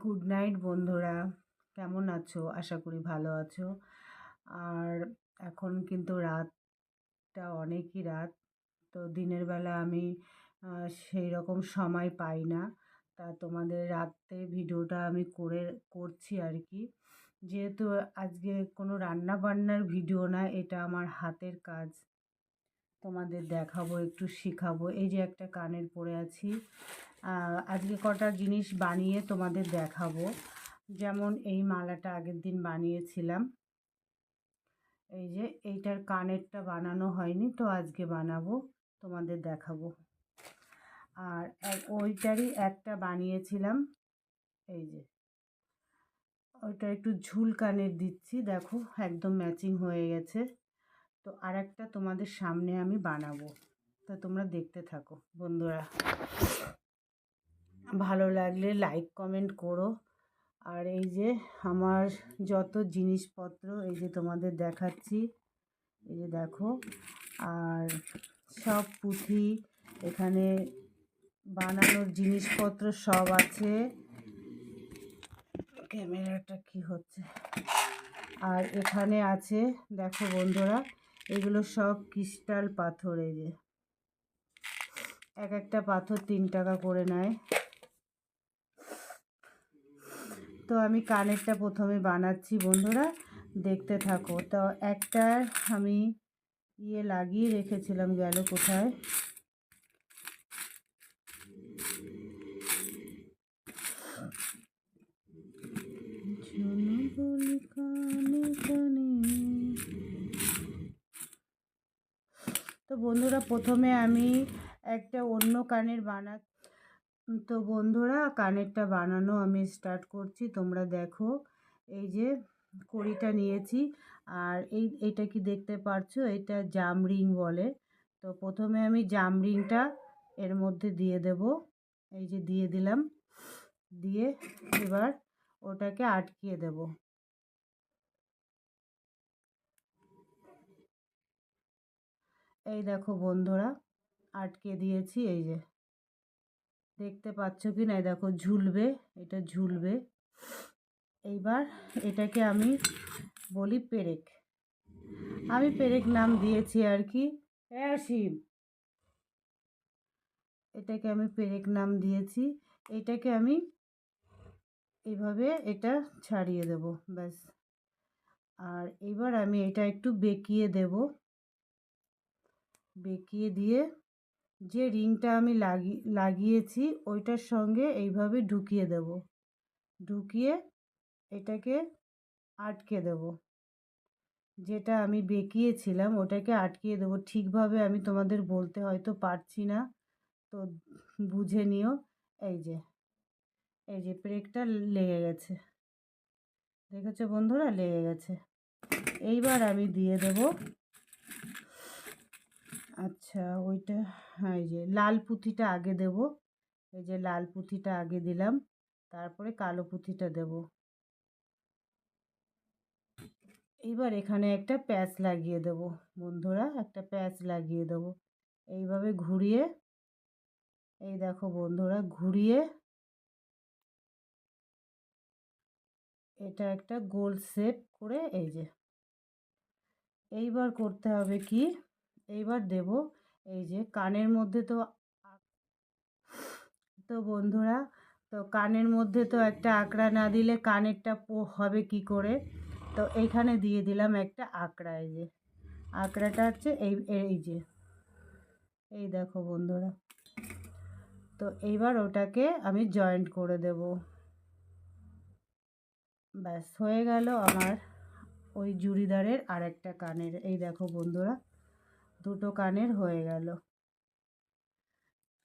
Good night বন্ধুরা। কেমন আছো? আশা করি ভালো আছো। আর এখন কিন্তু রাতটা অনেকই রাত। তো দিনের বেলা আমি সেই রকম সময় পাই না। তা তোমাদের রাতে ভিডিওটা আমি করে, করছি আর কি। যেহেতু আজকে কোনো রান্না বান্নার ভিডিও না, এটা আমার হাতের কাজ। তোমাদের দেখাবো, একটু শেখাবো। এই যে একটা কানের পরে আছি। আজকে কটা জিনিস বানিয়ে তোমাদের দেখাবো। যেমন এই মালাটা আগের দিন বানিয়েছিলাম। এই যে এইটার কানেরটা বানানো হয়নি, তো আজকে বানাবো, তোমাদের দেখাবো। আর ওইটারই একটা বানিয়েছিলাম। এই যে, ওইটা একটু ঝুল কানের দিচ্ছি, দেখো, একদম ম্যাচিং হয়ে গেছে। তো আর একটা তোমাদের সামনে আমি বানাবো। তা তোমরা দেখতে থাকো, বন্ধুরা। ভালো লাগলে লাইক কমেন্ট করো। আর এই যে আমার যত জিনিসপত্র এই যে তোমাদের দেখাচ্ছি, এই যে দেখো। আর সব পুঁথি এখানে বানানোর জিনিসপত্র সব আছে। ক্যামেরাটা কি হচ্ছে? আর এখানে আছে, দেখো বন্ধুরা, এগুলো সব ক্রিস্টাল পাথর এই যে। এক একটা পাথর তিন টাকা করে নেয়। তো আমি কানেরটা প্রথমে বানাচ্ছি বন্ধুরা, দেখতে থাকো। তো একটা আমি ইয়ে লাগিয়ে রেখেছিলাম, গেল কোথায়? তো বন্ধুরা, প্রথমে আমি একটা অন্য কানের বানা তো বন্ধুরা, কানেরটা বানানো আমি স্টার্ট করছি, তোমরা দেখো। এই যে কড়িটা নিয়েছি, আর এই, এটা কি দেখতে পারছ? এটা জামরিং বলে। তো প্রথমে আমি জামরিংটা এর মধ্যে দিয়ে দেব। এই যে দিয়ে দিলাম, দিয়ে এবার ওটাকে আটকিয়ে দেব। এই দেখো বন্ধুরা আটকে দিয়েছি, এই যে। দেখতে পাচ্ছ কি না? দেখো, ঝুলবে, এটা ঝুলবে। এইবার এটাকে আমি বলি পেরেক। আমি পেরেক নাম দিয়েছি আর কি। হ্যাঁ শিব। এটাকে আমি পেরেক নাম দিয়েছি। এটাকে আমি এইভাবে এটা ছাড়িয়ে দেব, ব্যাস। আর এবার আমি এটা একটু বেঁকিয়ে দেব। বেঁকিয়ে দিয়ে যে রিংটা আমি লাগি, লাগিয়েছি, ওইটার সঙ্গে এইভাবে ঢুকিয়ে দেব। ঢুকিয়ে এটাকে আটকে দেব। যেটা আমি বেঁকিয়েছিলাম, ওটাকে আটকিয়ে দেবো। ঠিকভাবে আমি তোমাদের বলতে হয়তো পারছি না, তো বুঝে নিও। এই যে এই যে ব্রেকটা লেগে গেছে। দেখেছ বন্ধুরা? লেগে গেছে। এইবার আমি দিয়ে দেব আচ্ছা ওইটা হ্যাঁ এই যে লাল পুঁথিটা আগে দেব। এই যে লাল পুঁথিটা আগে দিলাম, তারপরে কালো পুঁথিটা দেব। এইবার এখানে একটা প্যাচ লাগিয়ে দেব, বন্ধুরা, একটা প্যাচ লাগিয়ে দেব। এইভাবে ঘুরিয়ে, এই দেখো বন্ধুরা, ঘুরিয়ে এটা একটা গোল শেপ করে, এই যে, এইবার করতে হবে কি? এইবার দেব। এই যে কানের মধ্যে তো তো বন্ধুরা, তো কানের মধ্যে তো একটা আঁকড়া না দিলে কানেরটা পো হবে কি করে? তো এইখানে দিয়ে দিলাম একটা আঁকড়া, এই যে। আঁকড়াটা হচ্ছে এই এই যে। এই দেখো বন্ধুরা। তো এইবার ওটাকে আমি জয়েন্ট করে দেব। ব্যাস, হয়ে গেল আমার ওই জুড়িদারের আর একটা কানের। এই দেখো বন্ধুরা। দুটো কানের হয়ে গেল।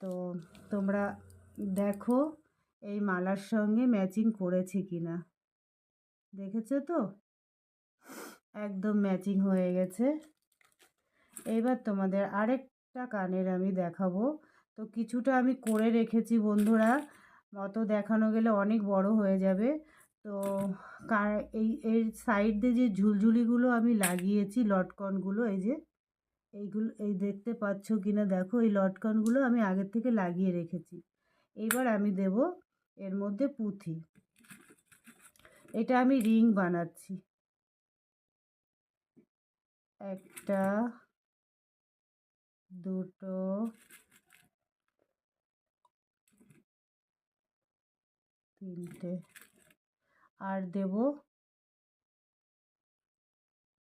তো তোমরা দেখো এই মালার সঙ্গে ম্যাচিং করেছি কি না দেখেছ তো? একদম ম্যাচিং হয়ে গেছে। এইবার তোমাদের আরেকটা কানের আমি দেখাবো। তো কিছুটা আমি করে রেখেছি বন্ধুরা, অত দেখানো গেলে অনেক বড় হয়ে যাবে। তো এই, এর সাইড দিয়ে যে ঝুলঝুলিগুলো আমি লাগিয়েছি, লটকনগুলো, এই যে এইগুলো, এই দেখতে পাচ্ছ কি না দেখো, এই লটকনগুলো আমি আগের থেকে লাগিয়ে রেখেছি। এইবার আমি দেব এর মধ্যে পুঁথি। এটা আমি রিং বানাচ্ছি। একটা, দুটো, তিনটে, আর দেব,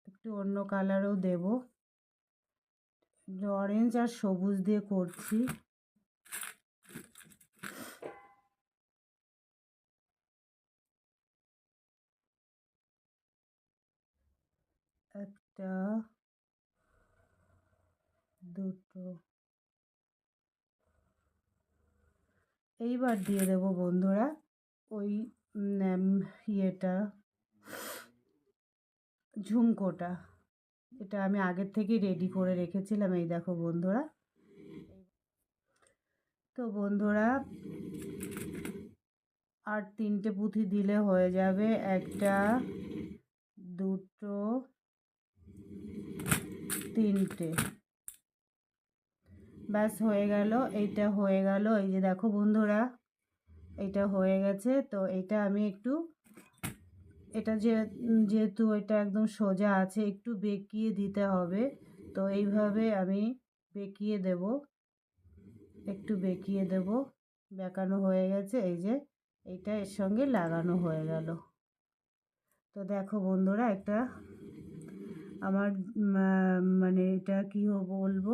একটু অন্য কালারও দেব। অরেঞ্জ আর সবুজ দিয়ে করছি। একটা দুটো। এইবার দিয়ে দেবো বন্ধুরা ওই ইয়েটা ঝুমকোটা। এটা আমি আগের থেকেই রেডি করে রেখেছিলাম, এই দেখো বন্ধুরা। তো বন্ধুরা, আর তিনটে পুঁথি দিলে হয়ে যাবে, একটা, দুটো, তিনটে। ব্যাস, হয়ে গেল, এইটা হয়ে গেল। এই যে দেখো বন্ধুরা এটা হয়ে গেছে। তো এটা আমি একটু এটা যে যেহেতু এটা একদম সোজা আছে, একটু বেঁকিয়ে দিতে হবে। তো এইভাবে আমি বেঁকিয়ে দেব। একটু বেঁকিয়ে দেব। বেঁকানো হয়ে গেছে। এই যে এইটা এর সঙ্গে লাগানো হয়ে গেল। তো দেখো বন্ধুরা, একটা আমার মানে এটা কী বলব,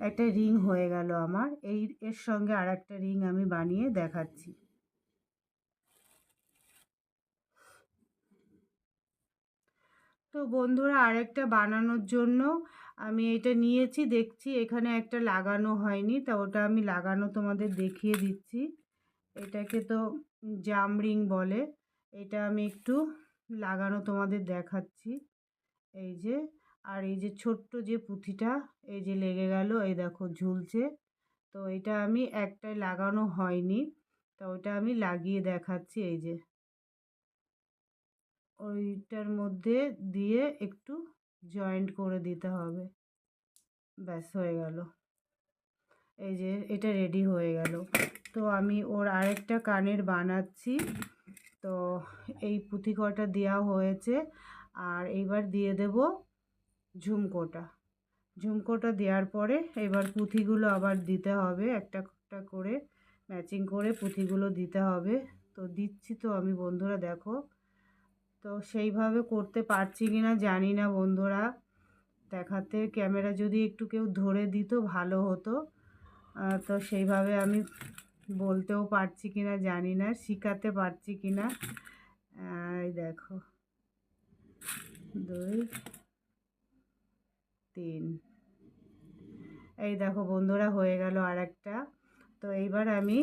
একটা রিং হয়ে গেল আমার। এই, এর সঙ্গে আর একটা রিং আমি বানিয়ে দেখাচ্ছি। তো বন্ধুরা আরেকটা বানানোর জন্য আমি এটা নিয়েছি, দেখছি এখানে একটা লাগানো হয়নি, তা ওটা আমি লাগানো তোমাদের দেখিয়ে দিচ্ছি। এটাকে তো জামরিং বলে, এটা আমি একটু লাগানো তোমাদের দেখাচ্ছি। এই যে, আর এই যে ছোট্ট যে পুঁথিটা, এই যে লেগে গেল, এই দেখো ঝুলছে। তো এটা আমি একটাই লাগানো হয়নি, তা ওইটা আমি লাগিয়ে দেখাচ্ছি, এই যে। ওইটার মধ্যে দিয়ে একটু জয়েন্ট করে দিতে হবে। ব্যাস, হয়ে গেল। এই যে, এটা রেডি হয়ে গেল। তো আমি ওর আরেকটা কানের বানাচ্ছি। তো এই পুঁথি কটা দেওয়া হয়েছে। আর এইবার দিয়ে দেব ঝুমকোটা ঝুমকোটা দেওয়ার পরে এবার পুঁথিগুলো আবার দিতে হবে। একটা একটা করে ম্যাচিং করে পুঁথিগুলো দিতে হবে। তো দিচ্ছি তো আমি, বন্ধুরা দেখো। তো সেইভাবে করতে পারছি কি না জানি না বন্ধুরা। দেখাতে ক্যামেরা যদি একটু কেউ ধরে দিত ভালো হতো। তো সেইভাবে আমি বলতেও পারছি কি না জানি না, শিখাতে পারছি কি না। এই দেখো। দুই, তিন। এই দেখো বন্ধুরা হয়ে গেল আর একটা তো এইবার আমি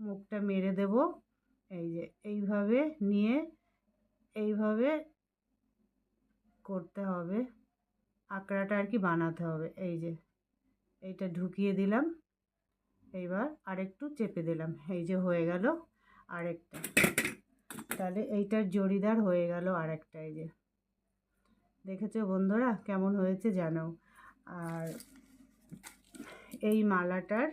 মুখটা মেরে দেব। এই যে এইভাবে নিয়ে এইভাবে করতে হবে। আঁকড়াটা আর কি বানাতে হবে। এই যে, এইটা ঢুকিয়ে দিলাম। এইবার আরেকটু চেপে দিলাম। এই যে হয়ে গেল আরেকটা। তাহলে এইটার জড়িদার হয়ে গেল আরেকটা। এই যে, দেখেছ বন্ধুরা কেমন হয়েছে জানাও। আর এই মালাটার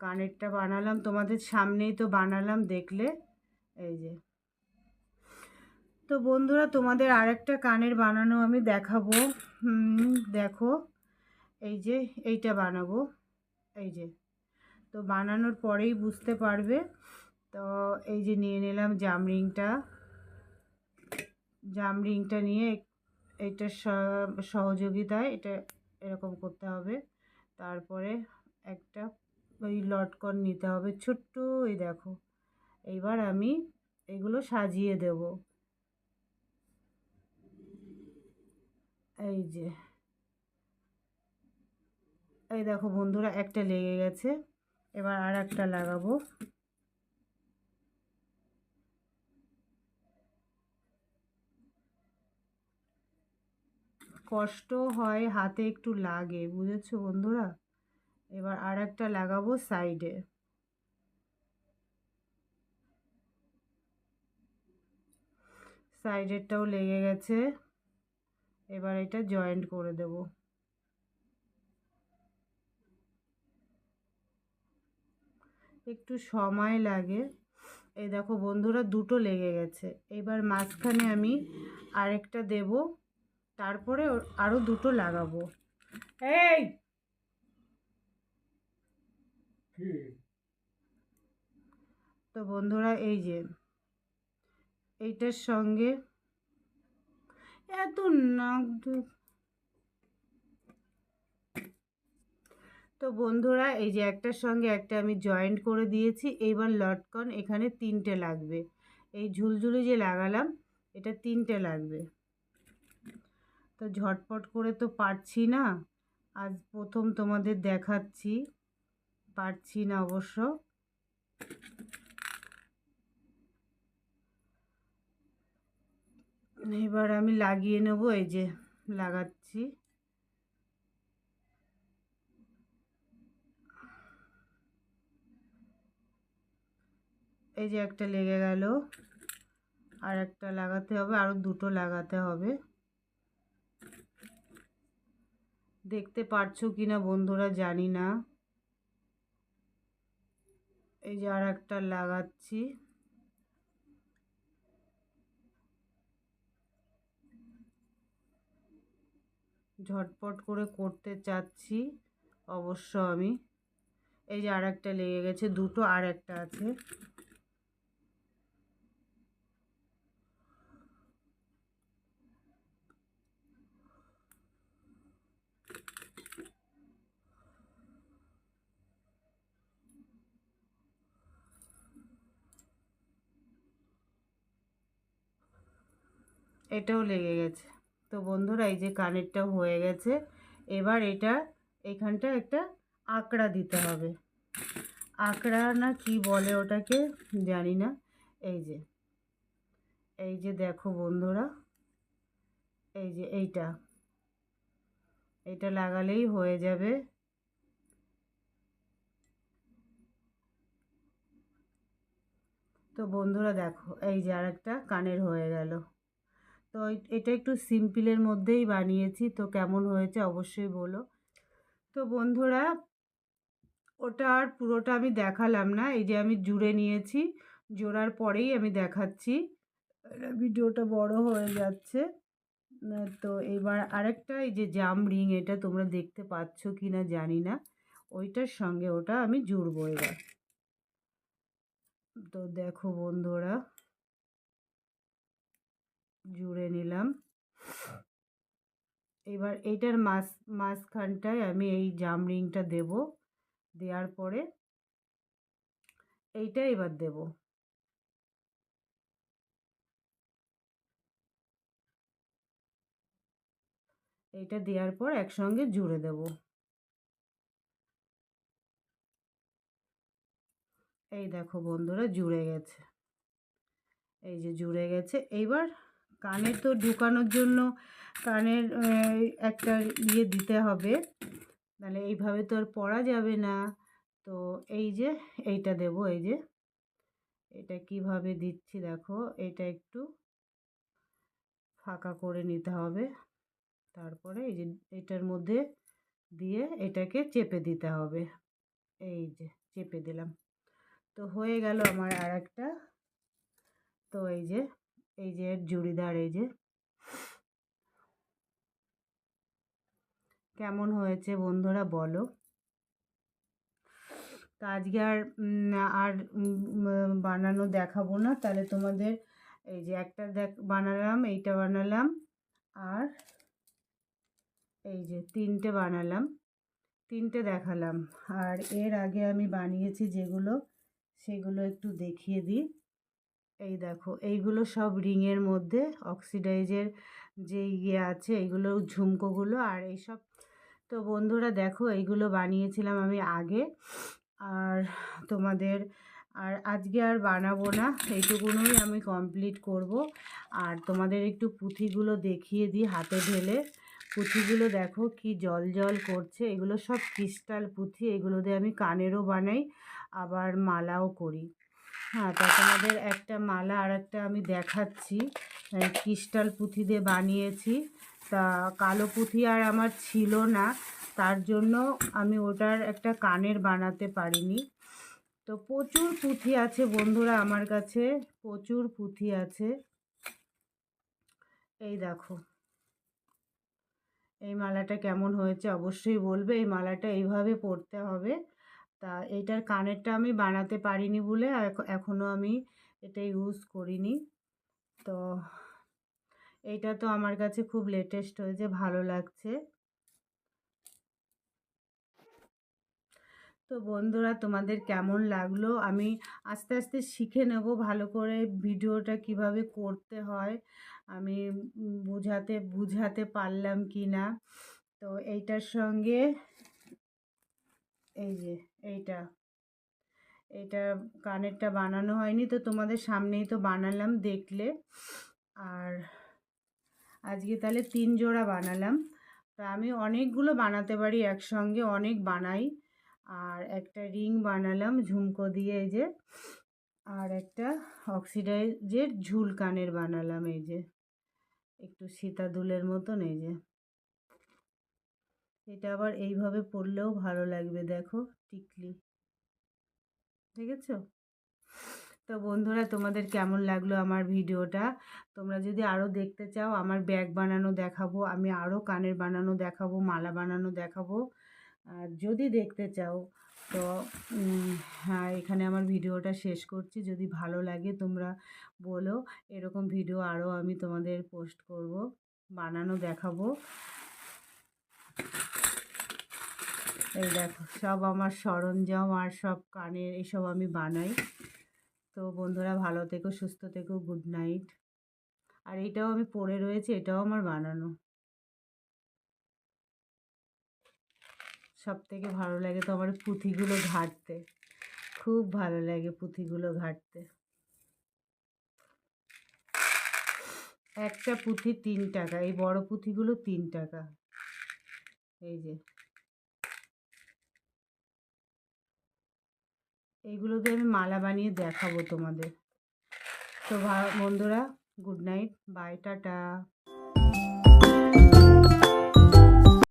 কানেরটা বানালাম। তোমাদের সামনেই তো বানালাম দেখলে। এই যে তো বন্ধুরা, তোমাদের আরেকটা কানের বানানো আমি দেখাবো। দেখো, এই যে এইটা বানাবো, এই যে। তো বানানোর পরেই বুঝতে পারবে। তো এই যে নিয়ে নিলাম জামরিংটা। জামরিংটা নিয়ে এইটার সহযোগিতায় এটা এরকম করতে হবে। তারপরে একটা ওই লটকন নিতে হবে। ছোট্ট ওই দেখো। এইবার আমি এগুলো সাজিয়ে দেব। এই যে, এই দেখো বন্ধুরা, একটা লেগে গেছে। এবার আর একটা লাগাবো। কষ্ট হয়, হাতে একটু লাগে, বুঝেছ বন্ধুরা? এবার আর একটা লাগাবো সাইডে। সাইডেরটাও লেগে গেছে। এবার এটা জয়েন্ট করে দেব। একটু সময় লাগে। এই দেখো বন্ধুরা দুটো লেগে গেছে। এবার মাঝখানে আমি আরেকটা দেব তারপরে আরও দুটো লাগাবো। এই! তো বন্ধুরা এই যে এইটার সঙ্গে এত নাক তো বন্ধুরা, এই যে একটার সঙ্গে একটা আমি জয়েন্ট করে দিয়েছি, এইবার লটকন এখানে তিনটে লাগবে। এই ঝুলঝুলি যে লাগালাম, এটা তিনটে লাগবে। তো ঝটপট করে তো পারছি না। আজ প্রথম তোমাদের দেখাচ্ছি, পারছি না অবশ্য। এবার আমি লাগিয়ে নেব, এই যে লাগাচ্ছি। এই যে একটা লেগে গেল, আর একটা লাগাতে হবে আরও দুটো লাগাতে হবে। দেখতে পারছ কি না বন্ধুরা জানি না। এই যে আর একটা লাগাচ্ছি। ঝটপট করে করতে চাচ্ছি, অবশ্য আমি। এই যে আর একটা লেগে গেছে, দুটো আর একটা আছে। এটাও লেগে গেছে। তো বন্ধুরা, এই যে কানেরটা হয়ে গেছে, এবার এটা এখানটা একটা আঁকড়া দিতে হবে। আঁকড়া না কি বলে ওটাকে জানি না। এই যে এই যে দেখো বন্ধুরা, এই যে এইটা, এটা লাগালেই হয়ে যাবে। তো বন্ধুরা দেখো, এই যে আর একটা কানের হয়ে গেল। তো এটা একটু সিম্পলের মধ্যেই বানিয়েছি, তো কেমন হয়েছে অবশ্যই বলো। তো বন্ধুরা, ওটা আর পুরোটা আমি দেখালাম না, এই যে আমি জুড়ে নিয়েছি, জোড়ার পরেই আমি দেখাচ্ছি। ভিডিওটা বড় হয়ে যাচ্ছে। তো এবার আরেকটা, এই যে জাম রিং, এটা তোমরা দেখতে পাচ্ছ কি না জানি না, ওইটার সঙ্গে ওটা আমি জুড়বো এবার। তো দেখো বন্ধুরা। জুড়ে নিলাম। এবার এইটার মাঝ মাঝখানটায় আমি এই জাম দেব। দেওয়ার পরে এইটা এবার দেব। এইটা দেওয়ার পর একসঙ্গে জুড়ে দেব। এই দেখো বন্ধুরা, জুড়ে গেছে। এই যে জুড়ে গেছে। এইবার কানে তো ঢুকানোর জন্য কানের একটা ইয়ে দিতে হবে। নাহলে এইভাবে তো আর পরা যাবে না। তো এই যে, এইটা দেব, এই যে। এটা কীভাবে দিচ্ছি দেখো, এটা একটু ফাঁকা করে নিতে হবে। তারপরে এই যে, এটার মধ্যে দিয়ে এটাকে চেপে দিতে হবে। এই যে, চেপে দিলাম। তো হয়ে গেল আমার আর একটা তো এই যে এই যে চুড়িদার এই যে। কেমন হয়েছে বন্ধুরা বলো। তো আজকে আর আর বানানো দেখাবো না। তাহলে তোমাদের এই যে একটা দেখ, বানালাম, এইটা বানালাম, আর এই যে তিনটে বানালাম, তিনটে দেখালাম। আর এর আগে আমি বানিয়েছি যেগুলো, সেগুলো একটু দেখিয়ে দিই। এই দেখো, এইগুলো সব রিংয়ের মধ্যে অক্সিডাইজের যে ইয়ে আছে, এইগুলো ঝুমকোগুলো আর এইসব। তো বন্ধুরা দেখো, এইগুলো বানিয়েছিলাম আমি আগে। আর তোমাদের, আর আজকে আর বানাবো না, এইটুকুনই আমি কমপ্লিট করব। আর তোমাদের একটু পুঁথিগুলো দেখিয়ে দিই হাতে ঢেলে। পুঁথিগুলো দেখো কি জল জল করছে, এগুলো সব ক্রিস্টাল পুঁথি, এগুলো দিয়ে আমি কানেরও বানাই, আবার মালাও করি। হ্যাঁ তা তোমাদের একটা মালা আর একটা আমি দেখাচ্ছি। ক্রিস্টাল পুঁথি দিয়ে বানিয়েছি। তা কালো পুঁথি আর আমার ছিল না, তার জন্য আমি ওটার একটা কানের বানাতে পারিনি। তো প্রচুর পুঁথি আছে বন্ধুরা আমার কাছে, প্রচুর পুঁথি আছে। এই দেখো। এই মালাটা কেমন হয়েছে অবশ্যই বলবে, এই মালাটা এইভাবে পরতে হবে। তা এইটার কানেরটা আমি বানাতে পারিনি বলে এখনও আমি এটা ইউজ করিনি। তো এইটা তো আমার কাছে খুব লেটেস্ট হয়েছে, ভালো লাগছে। তো বন্ধুরা, তোমাদের কেমন লাগল? আমি আস্তে আস্তে শিখে নেব ভালো করে ভিডিওটা কীভাবে করতে হয়। আমি বুঝাতে বুঝাতে পারলাম কি না তো এইটার সঙ্গে এই যে, এইটা। এটা কানেরটা বানানো হয়নি তো তোমাদের সামনেই তো বানালাম দেখলে। আর আজকে তাহলে তিন জোড়া বানালাম। তা আমি অনেকগুলো বানাতে পারি একসঙ্গে, অনেক বানাই। আর একটা রিং বানালাম ঝুমকো দিয়ে এই যে। আর একটা অক্সিডাইজের ঝুল কানের বানালাম এই যে। একটু সীতা দুলের মতন এই যে। এটা আবার এইভাবে পরলেও ভালো লাগবে, দেখো, টিকলি। দেখেছ? তো বন্ধুরা, তোমাদের কেমন লাগল আমার ভিডিওটা? তোমরা যদি আরও দেখতে চাও, আমার ব্যাগ বানানো দেখাবো, আমি আরও কানের বানানো দেখাবো, মালা বানানো দেখাবো। আর যদি দেখতে চাও, তো হ্যাঁ এখানে আমার ভিডিওটা শেষ করছি। যদি ভালো লাগে, তোমরা বলো, এরকম ভিডিও আরও আমি তোমাদের পোস্ট করব, বানানো দেখাবো। এই দেখো, সব আমার সরঞ্জাম আর সব কানের এসব আমি বানাই। তো বন্ধুরা, ভালো থেকো, সুস্থ থেকো, গুড নাইট। আর এটাও আমি পরে রয়েছে, এটাও আমার বানানো। সব থেকে ভালো লাগে তো আমার পুঁথিগুলো ঘাটতে। খুব ভালো লাগে পুঁথিগুলো ঘাটতে। একটা পুঁথি তিন টাকা, এই বড় পুঁথিগুলো তিন টাকা। এই যে। এইগুলো দিয়ে আমি মালা বানিয়ে দেখাবো তোমাদের। তো বন্ধুরা গুড নাইট বাই টাটা।